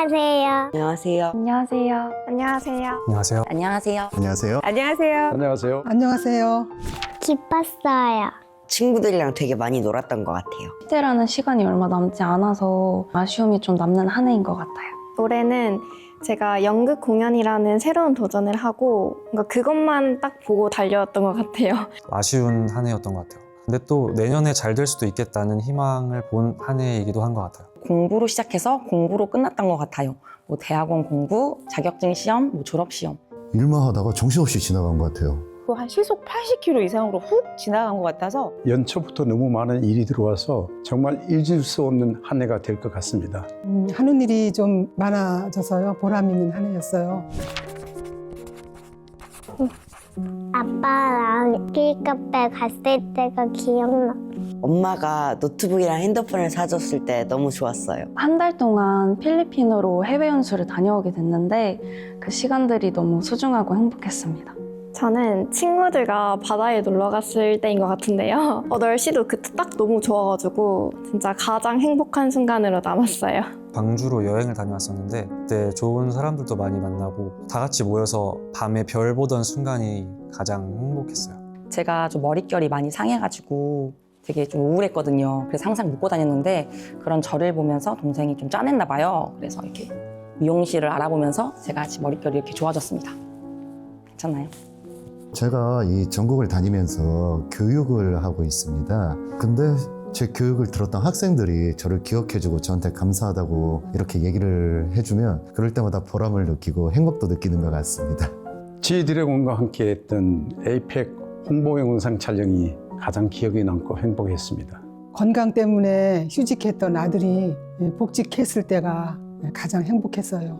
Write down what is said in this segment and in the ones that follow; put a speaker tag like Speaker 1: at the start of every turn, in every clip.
Speaker 1: 안녕하세요.
Speaker 2: 안녕하세요.
Speaker 3: 안녕하세요.
Speaker 1: 안녕하세요.
Speaker 4: 안녕하세요.
Speaker 2: 안녕하세요.
Speaker 5: 안녕하세요.
Speaker 1: 안녕하세요.
Speaker 6: 안녕하세요.
Speaker 7: 안녕하세요.
Speaker 1: 기뻤어요.
Speaker 2: 친구들이랑 되게 많이 놀았던 것 같아요.
Speaker 3: 숙제라는 시간이 얼마 남지 않아서 아쉬움이 좀 남는 한 해인 것 같아요.
Speaker 8: 올해는 제가 연극 공연이라는 새로운 도전을 하고 뭔가 그것만 딱 보고 달려왔던 것 같아요.
Speaker 4: 아쉬운 한 해였던 것 같아요. 근데 또 내년에 잘 될 수도 있겠다는 희망을 본 한 해이기도 한 것 같아요.
Speaker 9: 공부로 시작해서 공부로 끝났던 것 같아요. 뭐 대학원 공부, 자격증 시험, 뭐 졸업 시험.
Speaker 5: 일만 하다가 정신없이 지나간 것 같아요.
Speaker 10: 한 시속 80km 이상으로 훅 지나간 것 같아서
Speaker 6: 연초부터 너무 많은 일이 들어와서 정말 잊을 수 없는 한 해가 될 것 같습니다.
Speaker 7: 음, 하는 일이 좀 많아져서요. 보람 있는 한 해였어요.
Speaker 1: 아빠랑 길카페 갔을 때가 기억나.
Speaker 2: 엄마가 노트북이랑 핸드폰을 사줬을 때 너무 좋았어요.
Speaker 3: 한 달 동안 필리핀으로 해외 연수를 다녀오게 됐는데 그 시간들이 너무 소중하고 행복했습니다.
Speaker 8: 저는 친구들과 바다에 놀러 갔을 때인 것 같은데요. 어, 날씨도 그때 딱 너무 좋아가지고 진짜 가장 행복한 순간으로 남았어요.
Speaker 4: 광주로 여행을 다녀왔었는데 그때 좋은 사람들도 많이 만나고 다 같이 모여서 밤에 별 보던 순간이 가장 행복했어요.
Speaker 9: 제가 좀 머릿결이 많이 상해가지고 되게 좀 우울했거든요. 그래서 항상 묶고 다녔는데 그런 저를 보면서 동생이 좀 짠했나 봐요. 그래서 이렇게 미용실을 알아보면서 제가 머릿결이 이렇게 좋아졌습니다. 괜찮나요?
Speaker 5: 제가 이 전국을 다니면서 교육을 하고 있습니다. 근데 제 교육을 들었던 학생들이 저를 기억해주고 저한테 감사하다고 이렇게 얘기를 해주면 그럴 때마다 보람을 느끼고 행복도 느끼는 것 같습니다.
Speaker 6: 지드래곤과 함께 했던 에이펙 홍보 영상 촬영이 가장 기억에 남고 행복했습니다.
Speaker 7: 건강 때문에 휴직했던 아들이 복직했을 때가 가장 행복했어요.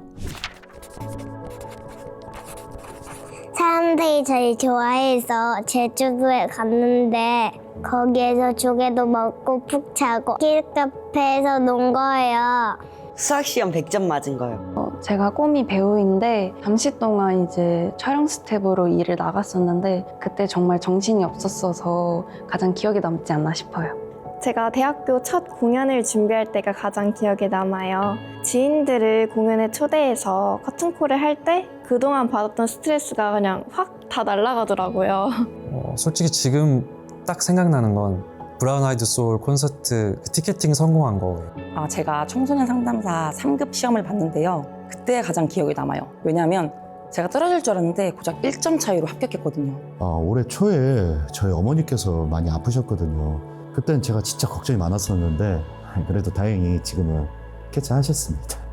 Speaker 1: 사람들이 저를 좋아해서 제주도에 갔는데 거기에서 조개도 먹고 푹 자고 길카페에서 논 거예요.
Speaker 2: 수학 시험 100점 맞은 거요.
Speaker 3: 어, 제가 꿈이 배우인데 잠시 동안 이제 촬영 스텝으로 일을 나갔었는데 그때 정말 정신이 없었어서 가장 기억에 남지 않나 싶어요.
Speaker 8: 제가 대학교 첫 공연을 준비할 때가 가장 기억에 남아요. 지인들을 공연에 초대해서 커튼콜을 할 때 그동안 받았던 스트레스가 그냥 확 다 날아가더라고요.
Speaker 4: 어, 솔직히 지금 딱 생각나는 건 브라운 아이드 소울 콘서트 그 티켓팅 성공한 거예요.
Speaker 9: 아, 제가 청소년 상담사 3급 시험을 봤는데요. 그때 가장 기억에 남아요. 왜냐하면 제가 떨어질 줄 알았는데 고작 1점 차이로 합격했거든요.
Speaker 5: 아, 올해 초에 저희 어머니께서 많이 아프셨거든요. 그때는 제가 진짜 걱정이 많았었는데 그래도 다행히 지금은 괜찮으셨습니다.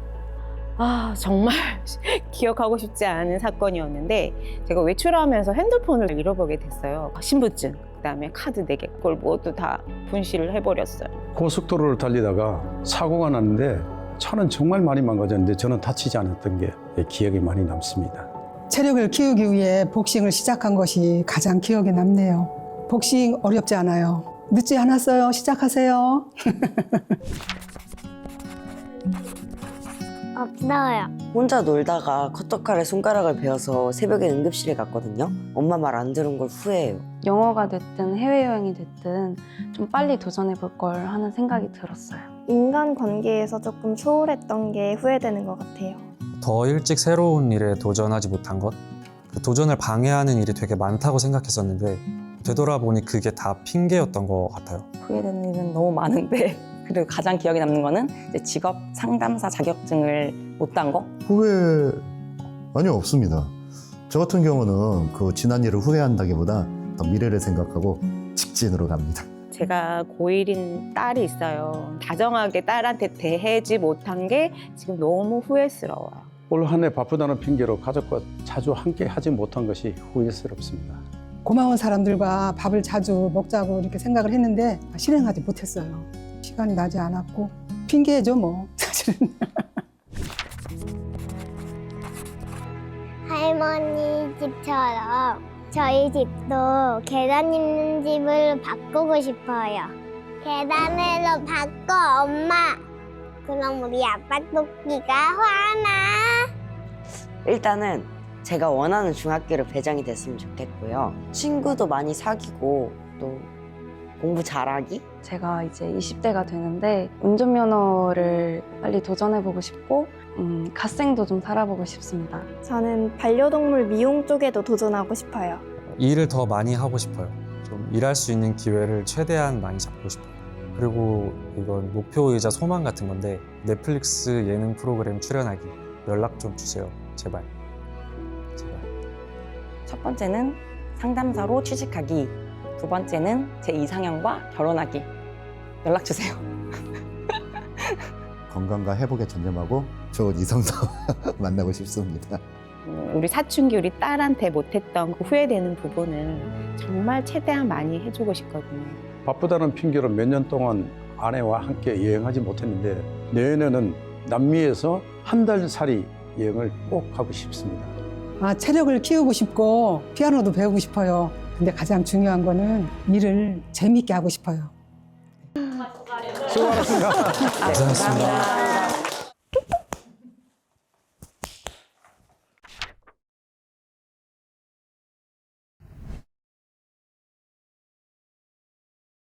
Speaker 10: 아 정말 기억하고 싶지 않은 사건이었는데 제가 외출하면서 핸드폰을 잃어보게 됐어요. 신분증, 그다음에 카드 4개 그걸 모두 다 분실을 해버렸어요.
Speaker 6: 고속도로를 달리다가 사고가 났는데 차는 정말 많이 망가졌는데 저는 다치지 않았던 게 기억에 많이 남습니다.
Speaker 7: 체력을 키우기 위해 복싱을 시작한 것이 가장 기억에 남네요. 복싱 어렵지 않아요. 늦지 않았어요. 시작하세요.
Speaker 1: 없어요.
Speaker 2: 혼자 놀다가 커터칼에 손가락을 베어서 새벽에 응급실에 갔거든요. 엄마 말 안 들은 걸 후회해요.
Speaker 3: 영어가 됐든 해외여행이 됐든 좀 빨리 도전해 볼 걸 하는 생각이 들었어요.
Speaker 8: 인간 관계에서 조금 소홀했던 게 후회되는 것 같아요.
Speaker 4: 더 일찍 새로운 일에 도전하지 못한 것, 그 도전을 방해하는 일이 되게 많다고 생각했었는데 되돌아보니 그게 다 핑계였던 것 같아요.
Speaker 9: 후회되는 일은 너무 많은데 그리고 가장 기억에 남는 거는 이제 직업 상담사 자격증을 못 딴 거.
Speaker 5: 후회 아니요 없습니다. 저 같은 경우는 그 지난 일을 후회한다기보다 더 미래를 생각하고 직진으로 갑니다.
Speaker 10: 제가 고1인 딸이 있어요. 다정하게 딸한테 대해지 못한 게 지금 너무 후회스러워요.
Speaker 6: 올 한 해 바쁘다는 핑계로 가족과 자주 함께 하지 못한 것이 후회스럽습니다.
Speaker 7: 고마운 사람들과 밥을 자주 먹자고 이렇게 생각을 했는데 실행하지 못했어요. 시간이 나지 않았고 핑계죠 뭐 사실은.
Speaker 1: 할머니 집처럼 저희 집도 계단 있는 집을 바꾸고 싶어요. 계단으로 바꿔 엄마. 그럼 우리 아빠 토끼가 화나.
Speaker 2: 일단은 제가 원하는 중학교로 배정이 됐으면 좋겠고요. 친구도 많이 사귀고 또 공부 잘하기?
Speaker 3: 제가 이제 20대가 되는데 운전면허를 빨리 도전해보고 싶고 음, 갓생도 좀 살아보고 싶습니다.
Speaker 8: 저는 반려동물 미용 쪽에도 도전하고 싶어요.
Speaker 4: 일을 더 많이 하고 싶어요. 좀 일할 수 있는 기회를 최대한 많이 잡고 싶어요. 그리고 이건 목표이자 소망 같은 건데 넷플릭스 예능 프로그램 출연하기 연락 좀 주세요. 제발. 제발.
Speaker 9: 첫 번째는 상담사로 취직하기. 두 번째는 제 이상형과 결혼하기. 연락 주세요.
Speaker 5: 건강과 회복에 전념하고 좋은 이성도 만나고 싶습니다.
Speaker 10: 음, 우리 사춘기 우리 딸한테 못했던 그 후회되는 부분을 정말 최대한 많이 해주고 싶거든요.
Speaker 6: 바쁘다는 핑계로 몇 년 동안 아내와 함께 여행하지 못했는데 내년에는 남미에서 한 달 살이 여행을 꼭 가고 싶습니다.
Speaker 7: 아, 체력을 키우고 싶고 피아노도 배우고 싶어요. 근데 가장 중요한 거는 일을 재밌게 하고 싶어요.
Speaker 4: 수고하셨습니다.
Speaker 9: 감사합니다.